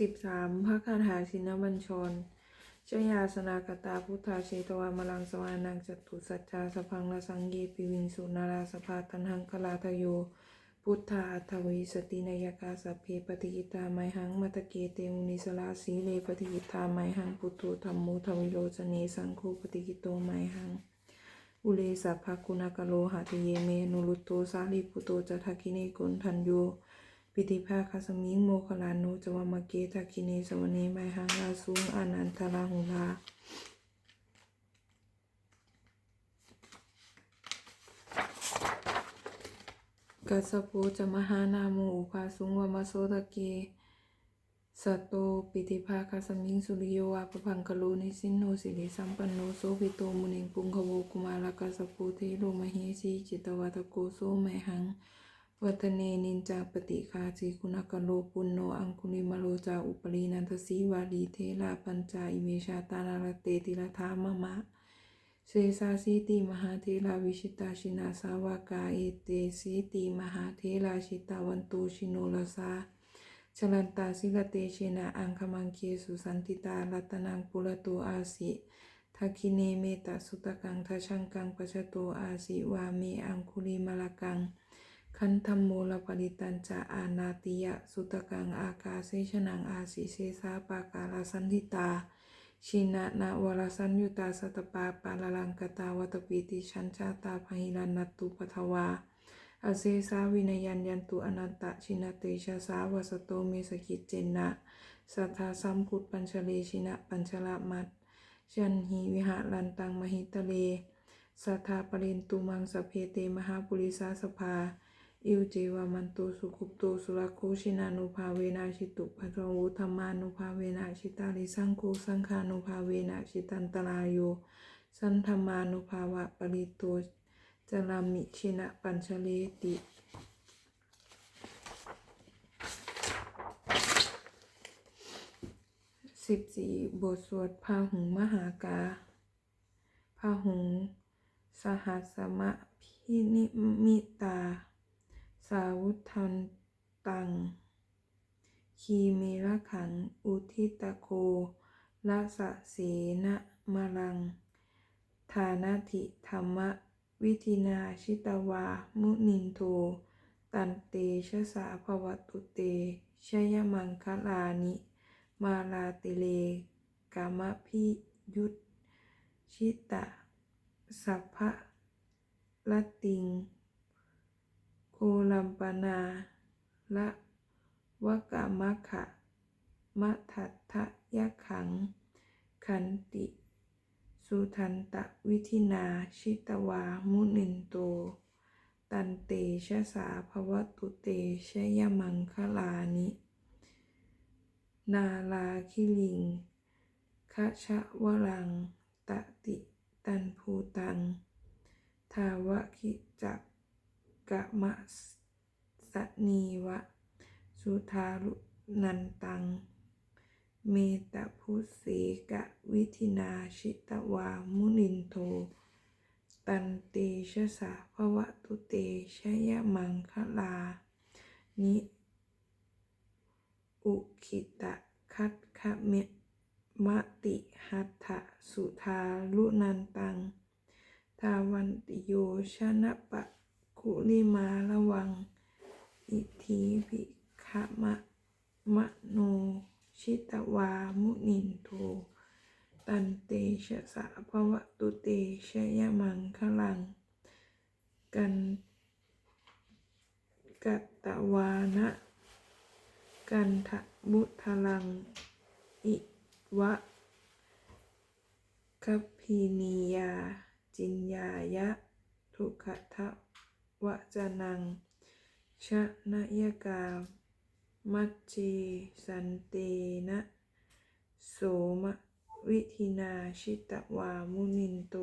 สิบสามพระคาถาชินบัญชรชยาสนากตาพุทธาเชตวามลังสวานังจตุสัจจาสพังละสังเยปิวิงสุนาราสภาตันหังคลาทโย พุทธาอัตวิสตินายกาสัพเพปฏิกิตาไมหังมัตเกเตมุนิสลาสีเลปฏิกิตาไมหังพุทโธธรรมโมทวิโรจเนสังโฆปฏิกิโตไมหังอุเลสัพพะคุณกะโลหะติเยเมนุรุตโตสาลีปุโตจะทักคิเนกุนทันโย ปิติภาคาสมิงโมคลานุจวามเกทักคิเนสวเนไมหังลาสุงอานันทลาหุลากัสสโปจะมหานาโมอุปาสุงวามโสตะเกสัตโตปิติภาคาสมิงสุริโยวาปพังกะโลนิสินโนสิริสัมปันโนโสภิโตมุนิงปุงขโวกุมารกัสสโปเทโลมเหสีจิตวัตโกโสไมหัง วัตเนนินจาปฏิคาสีคุณกะโลปุณโนอังคุลิมโลจาอุปรีนันทสีวาลีเทลาปัญจาอิเมชาตานาลเตติลธามะมะเสสาสีติมหาเทลาวิชิตาชินาสาวากาเอเตสีติมหาเทลาชิตาวันตุชิโนลสาชลันตาสิลเตเชนะอังคมังเคสุสันติตาลัตนังปุระโตอาสิทักิเนเมตสุตกังทัชังกังปัชโตอาสิวาเมอังคุลิมลกัง คันธรรมโมลปริตัญจะอานาติยะสุตกังอากาเสชนังอาสิเสสาปากาลสันทิตา ชินะนะวรสัญยุตาสัตปาปาลลังกตาวัตปีติชันชาตาพหิรันนตุปทวาอเซสาวินยันยันตุอนันตะชินเตชะสาวสโตเมสกิจเจนะสัทธาสัมพุทธปัญชเลชินะปัญชละมัตชันหิวิหารันตังมหิตเลสัทธาปรินตุมังสเพเตมหาปุริสาสภา อิวเจวามันโตสุขุปโตสุรโคชินานุภาเวนะชิตุปัทวุธรรมานุภาเวนะชิตาริสังโฆสังฆานุภาเวนะชิตันตรายโยสันธรรมานุภาวะปริโตจารามิชินะปัญชเลติสิบสี่บทสวดพาหุงมหากาพาหุง สหัสมะพินิมิตา สาวุธันตัง คีเมระขัง อุทิตโคละสะเสนะมลัง ฐานาธิธรรมวิธินาชิตวา มุนินโท ตันเตชะสาภวตุเตชยมังคลานิ มาลาติเลกามพิยุตชิตะ สัพพะละติง โคลัมปนาละวกามะขะมะทัตทะยะขัง ขันติ สุทันตะวิธินาชิตวามุนินโต ตันเตชะสาภวตุเตชยมังคลานิ นาลาคิลิงคะชะวรัง ตะติตันภูตัง ทาวะคิจัก กะมะสนีวะ สุทารุนันตัง เมตพุเสกะวิธินาชิตวามุนินโท ตันเตชะสาภวะตุเตชยมังคลา นิอุคิตะคัตคะเมมะติหัตถะสุทาลุนันตัง ทาวันติโยชนะปะ คุลิมาระวัง อิทีภิขะมะมะโน ชิตวามุนินโทตันเตชะสะภวะตุเตชะยะมังคลัง กันกัตตวานะกันทะมุทลัง อิวะคัพพินียา จินยายะ ทุกขทะ วจนัง ชะนยกามัจเจสันเตนะโสมะวิธินาชิตวามุนินโต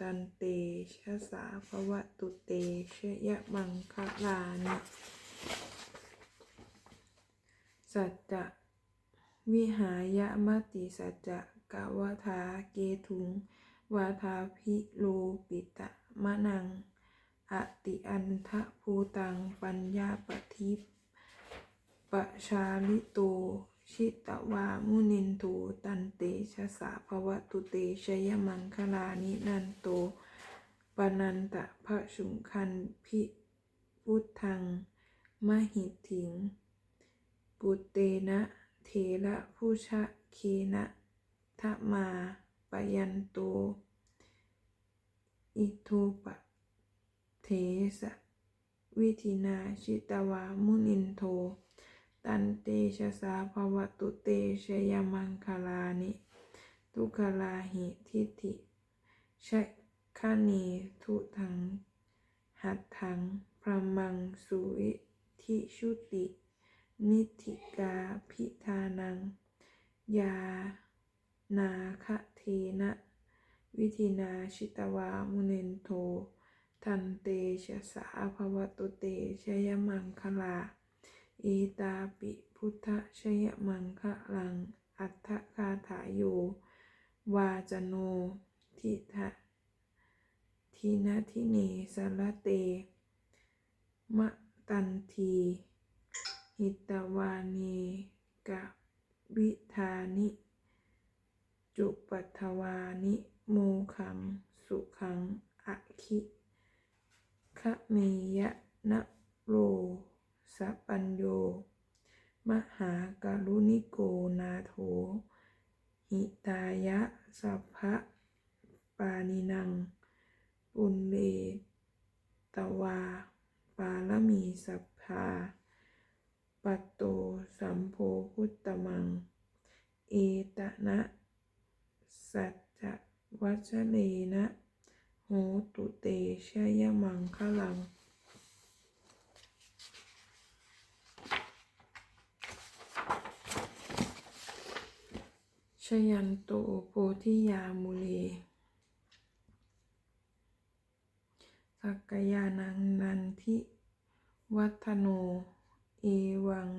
ตันเตชะสาภวะตุเตชยะมังคลานิสัจจะวิหายะมติสัจจะกะวทาเกทุง วาทาพิโลปิตะมะนัง อติอันทะภูตังปัญญาปทิปปชาลิโตชิตวามุนินทูตันเตชะสาภวตุเตชยมังคลานินันโตปนันตะพระชุมคันพิพุทธังมหิถิง ปุเตนะเทระผู้ชะคีนะทะมาปยันโตอิทูปะ เทสะวิธินาชิตวามุนินโท ตันเตชะสาภวตุเตชยมังคลานิ ทุกลาหิทิฏฐิชะคณีทุทัง หัตถังพระมังสุวิทิชุติ นิธิกาพิธานัง ยานาคเทนะ วิธินาชิตวามุนินโท ทันเตชะสาภวตุเตชยมังคลา อีตาปิพุทธชยมังคะลัง อัฏฐคาถาโยวาจโน ทิทะทินาทิเนสารเต มะตันที หิตวานีกะวิธานิ จุปัทถวานิ โมขัง สุขังอะคิ คะเมยะนะโรสัปัญโย มหาการุณิโกนาโถ หิตายะสัพพะปานินัง ปุณเลตวา ปาลมีสัพพาปัตโตสัมโพพุตตมัง เอตนะ สัจจวัชเลนะ โหตุเตชยมังคลัง ชยันโตโพธิยามุเลสักกยานังนันทิวัฒโน เอวัง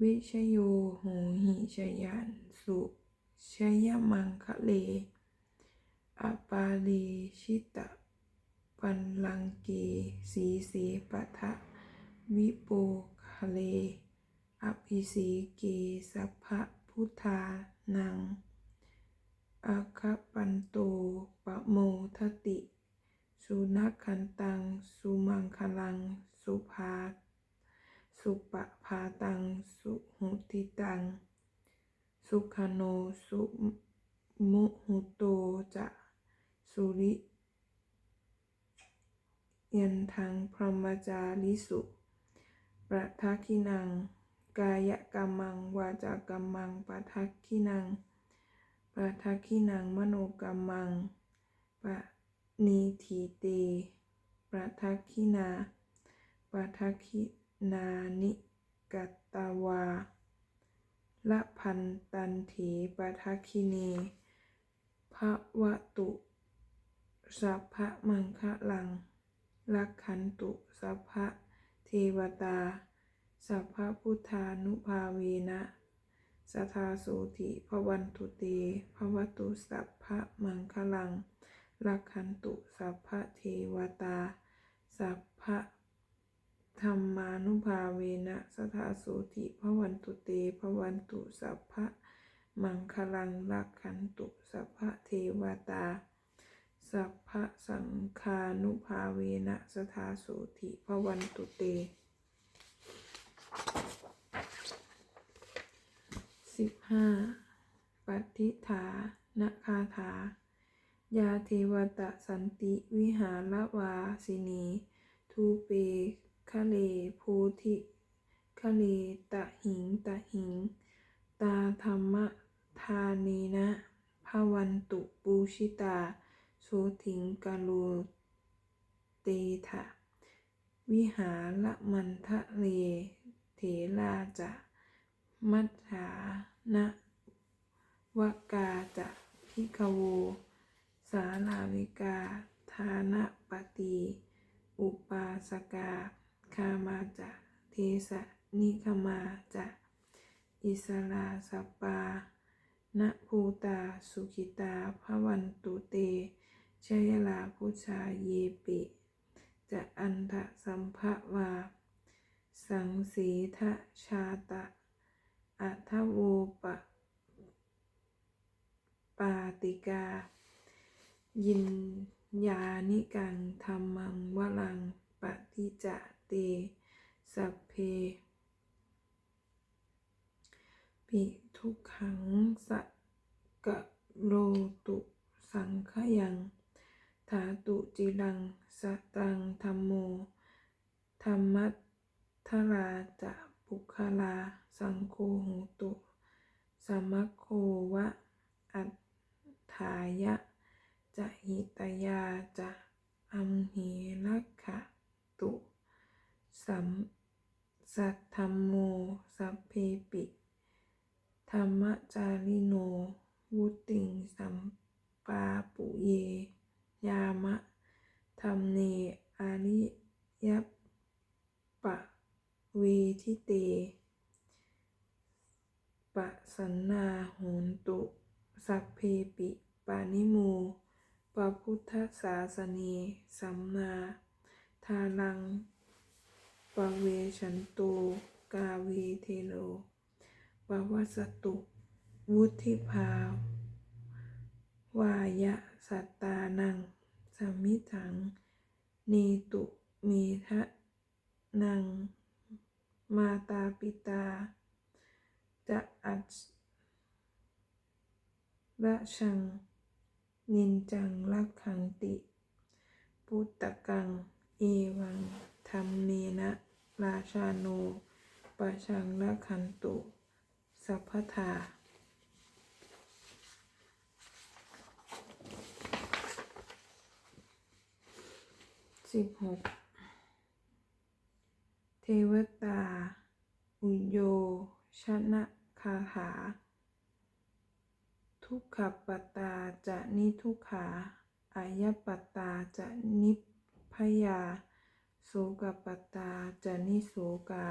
วิชโยโหหิชยันสุชยมังคะเล อปาลีชิตะ ปันลังเก สีเสปะทะ วิโปคะเล อภิสีเกสัพพะพุทธานังอาคปันโตปะโมทติ สุนักขันตัง สุมังคลัง สุภาสุปะพาตัง สุหุติตัง สุขโน สุมุหุโตจะ สุริยันทังพรหมจาริสุประทักขินัง กายกรรมัง วาจากรรมังปะทักขินังปะทักขินังมโนกรรมังปะนีทีเตปะทักขินาปะทักขินานิกัตตวาละพันตันเถปะทักขิเนภวตุ สัพพะมังคะลัง ลักขันตุสัพพะเทวตา สัพพะพุทธานุภาเวนะสทาโสติภวันตุเตภวตุสัพพะมังคะลัง ลักขันตุสัพพะเทวตา สัพพะธรรมานุภาเวนะสทาโสติภวันตุเตภวันตุสัพพะมังคลังลักขันตุสัพพะเทวตา สัพพะสังคานุภาเวนะสทาโสติภวันตุเต สิบห้าปฏิฐานคาถา ยาเทวตะสันติวิหารวาสินี ทูเปคะเลโพธิคะเลตะหิงตะหิง ตาธรรมทานีนะภวันตุปูชิตา โสถิงกาโลเตถะวิหารมันทะเล เถราจะมัจฉานะวกาจะพิกโว สาลาวิกาทานะปฏิ อุปาสกา คามาจะเทสะนิคมาจะอิสลาสปานะภูตา สุขิตาภวันตุเต ชยลาพุชาเยปิ จะอันทะสัมภวา สังสีทะชาตะอัทโวปะ ปาติกา ยินยานิกังธรรมังวลังปฏิจเต สัพเพ ปิทุกขังสะกะโรตุสังขยัง ถาตุจิรังสตังธรรมโม ธรรมัททราจะปุคลา สังโฆหตุ สมัคโควะ อัฏฐายะ จะหิตยาจะอัมหิรักขะตุ สัมสัทธัมโม สัพเพปิ ธรรมจาริโน วุติงสัมปาปุเย ยามะธรรมเนอาริยปะเวทิเตปะสันนาโหนตุ สัพเพปิปานิโมปะพุทธศาสเนสัมนาทานังปะเวชันโตกาเวเทโลปะวัสตุ วุธิภาวายะ สัตตานังสมิทังเนตุเมทะนัง มาตาปิตา จะอัจระชัง นินจังลักขังติ ปุตตะกัง เอวังธรรมเนนะราชาโนปะชังละขันตุ สัพพทา สิบหกเทวตา อุโย ชนะคาถา ทุกขปตาจะนิทุกขาอายปตาจะนิพพยาโสกปตาจะนิโสกา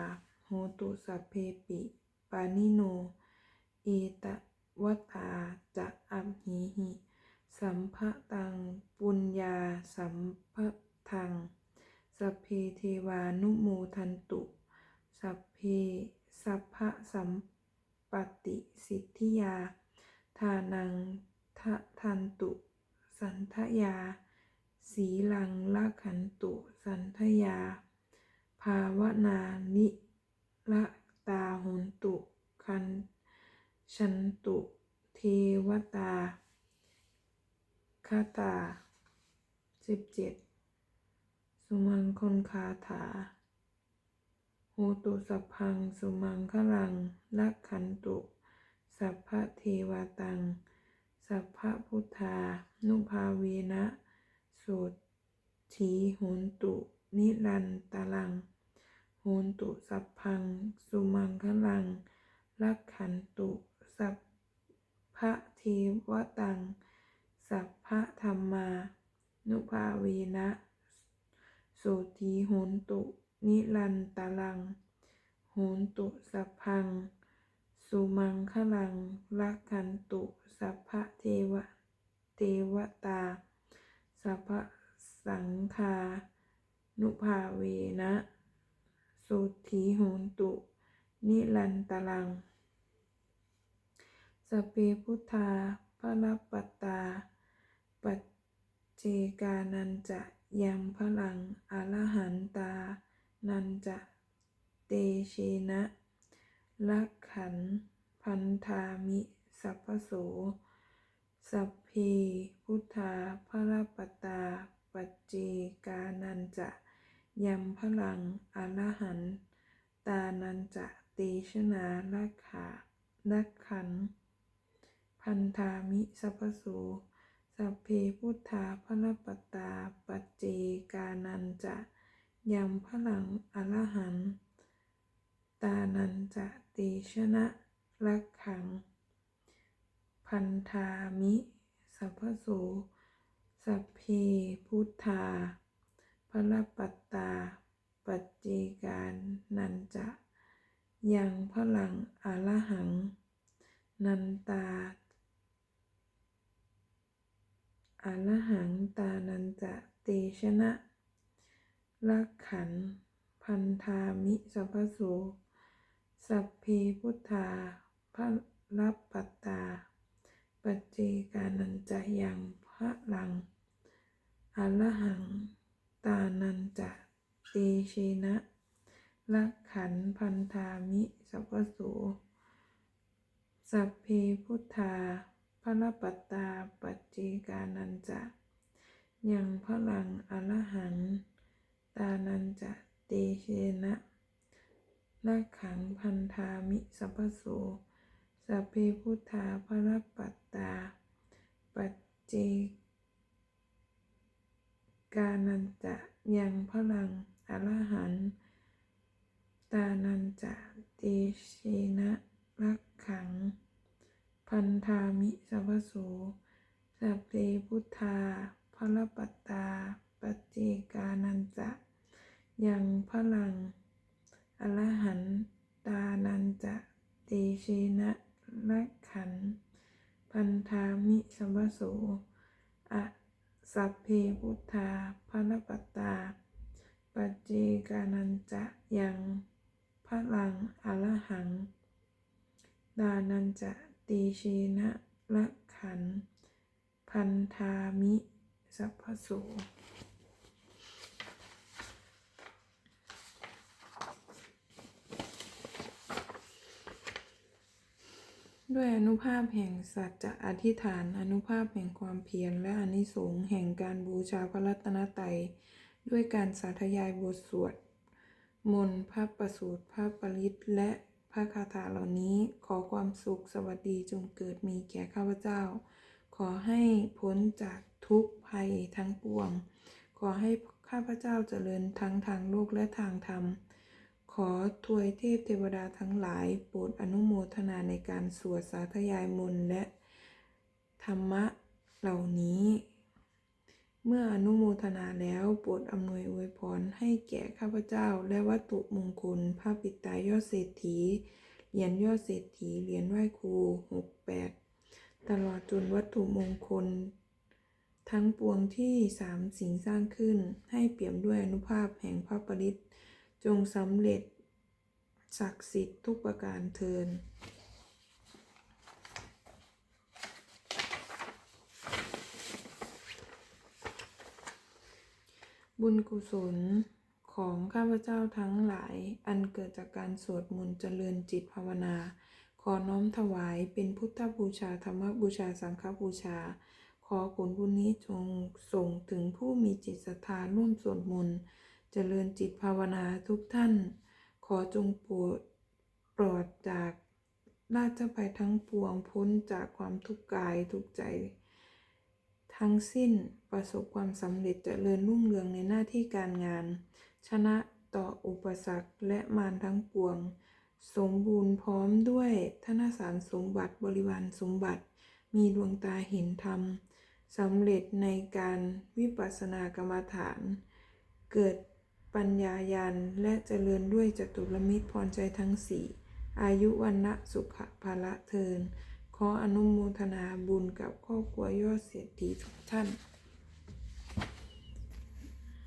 โหตุสัพเพปิ ปานิโน เอตวตาจะอัมหิหิ สัมภะตัง ปุญญา สัมภะ ทังสัพเพเทวานุโมทันตุ สัพเพสัพพะสัมปติสิทธิยา ทานังทะทันตุ สันทยา สีลังละขันตุ สันทยา ภาวนานิละตาหุนตุ คันชันตุ เทวตาคาตาสิบเจ็ด สุมังคนคาถาโหตุสัพพัง สุมังคลังลักขันตุ สัพพะเทวตัง สัพพะพุทธา นุภาเวนะโสถีโหนตุ นิรันตลังโหนตุสัพพัง สุมังคลังลักขันตุ สัพพะเทวตัง สัพพะธรรมา นุภาเวนะ สถีโหนตุ นิรันตลัง โหนตุสัพพัง สุมังคลังลักขันตุสัพพะเทวเทวตา สัพพะสังฆานุภาเวนะโสถีโหนตุ นิรันตลัง สเพพุทธาพระปัตตา ปัจเจกานันจะ ยังพลังอรหันตา นันจะเตเชนะลักขันพันธามิสัพพโส สัพเพพุทธาพระปตา ปัจเจกานันจะยังพลังอรหันตานันจะเตชนาลักขาลักขัน พันธามิสัพพโส สัพเพพุทธาพระปตาปัจเจกานันจะยังพลังอรหันตานันจะเตชนะลักขังพันธามิสัพพโสสัพเพพุทธาพระปัตตาปัจเจกานันจะยังพลังอรหังนันตา อรหังตานันจะเตชนะลักขัน พันธามิสัพพโสสัพเพพุทธาพระรัปปตา ปัจเจกานันจะยังพระลังอรหังตานันจะเตเชนะลักขันพันธามิสัพพโสสัพเพพุทธา พระรัปปตตาปัจเจกานันจะยังพลังอรหังตานันจะเตเชนะลักขังพันธามิสัพพโสสัพเพพุทธาพระรัปปัตตาปัจเจกานันจะยังพลังอรหันต์ตานันจะเตเชนะรักขัง พันธา วโสสัพเพพุทธาพระปัตตา ปัจเจกานันจะยังพลัง อรหันตานันจะเตเชนะนักขัน พันธามิสัมปโสอะสัพเพพุทธาพระรัปปตตา ปัจเจกานันจะยังพลังอรหัง ดานันจะตีเชนะละขัน พันธามิสัพพโสด้วยอนุภาพแห่งสัจจะอธิษฐาน อนุภาพแห่งความเพียรและอานิสงส์แห่งการบูชาพระรัตนตรัยด้วยการสาธยายบทสวด มนต์พระประสูตรพระปริตและพระคาถาเหล่านี้ขอความสุขสวัสดีจงเกิดมีแก่ข้าพเจ้า ขอให้พ้นจากทุกภัยทั้งปวง ขอให้ข้าพเจ้าเจริญทั้งทางโลกและทางธรรม ขอทวยเทพเทวดาทั้งหลาย โปรดอนุโมทนาในการสวดสาธยายมนและธรรมะเหล่านี้ เมื่ออนุโมทนาแล้วโปรดอำนวยอวยพรให้แก่ข้าพเจ้า และวัตถุมงคลพระปิตายอดเศรษฐี เหรียญยอดเศรษฐี เหรียญไหว้ครูหกแปด ตลอดจนวัตถุมงคล ทั้งปวงที่สามสิ่งสร้างขึ้น ให้เปี่ยมด้วยอนุภาพแห่งพระปริตจงสำเร็จ ศักดิ์สิทธิ์ทุกประการเทินบุญกุศลของข้าพเจ้าทั้งหลายอันเกิดจากการสวดมนต์เจริญจิตภาวนา ขอน้อมถวายเป็นพุทธบูชาธรรมบูชาสังฆบูชา ขอผลบุญนี้จงส่งถึงผู้มีจิตศรัทธาร่วมสวดมนต์เจริญจิตภาวนาทุกท่าน ขอจงโปรดปลอดจากราชภัยทั้งปวงพ้นจากความทุกข์กายทุกใจ ทั้งสิ้นประสบความสำเร็จเจริญรุ่งเรืองในหน้าที่การงาน ชนะต่ออุปสรรคและมารทั้งปวง สมบูรณ์พร้อมด้วยธนสารสมบัติบริวารสมบัติ มีดวงตาเห็นธรรมสำเร็จในการวิปัสสนากรรมฐาน เกิดปัญญายาณและเจริญด้วยจตุรมิตรพรใจทั้งสี่อายุวันนะสุขภาละเทิน ขออนุโมทนาบุญกับครอบครัวยอดเศรษฐีทุกท่าน